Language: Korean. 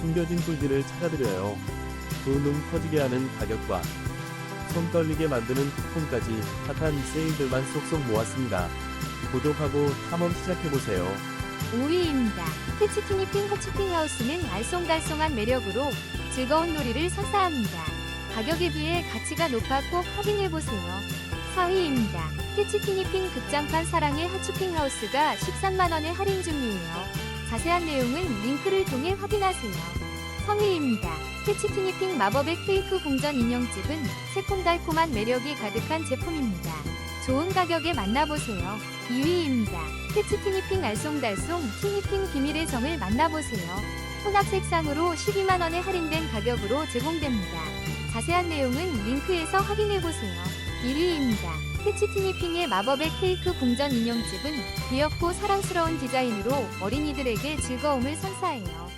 숨겨진 꿀들을 찾아드려요. 두눈 터지게 하는 가격과 손 떨리게 만드는 쿠폰까지 핫한 세일들만 쏙쏙 모았습니다. 구독하고 탐험 시작해보세요. 5위입니다. 캐치티니핑 허츠핑하우스는 알쏭달쏭한 매력으로 즐거운 놀이를 선사합니다. 가격에 비해 가치가 높아 꼭 확인해보세요. 4위입니다. 캐치티니 핑 극장판 사랑의 하츄핑하우스가 13만원에 할인 중이에요. 자세한 내용은 링크를 통해 확인하세요. 3위입니다. 캐치티니핑 마법의 케이크 궁전 인형집은 새콤달콤한 매력이 가득한 제품입니다. 좋은 가격에 만나보세요. 2위입니다. 캐치티니핑 알쏭달쏭 티니핑 비밀의 정을 만나보세요. 혼합 색상으로 12만원에 할인된 가격으로 제공됩니다. 자세한 내용은 링크에서 확인해보세요. 1위입니다. 캐치티니핑의 마법의 케이크 궁전 인형집은 귀엽고 사랑스러운 디자인으로 어린이들에게 즐거움을 선사해요.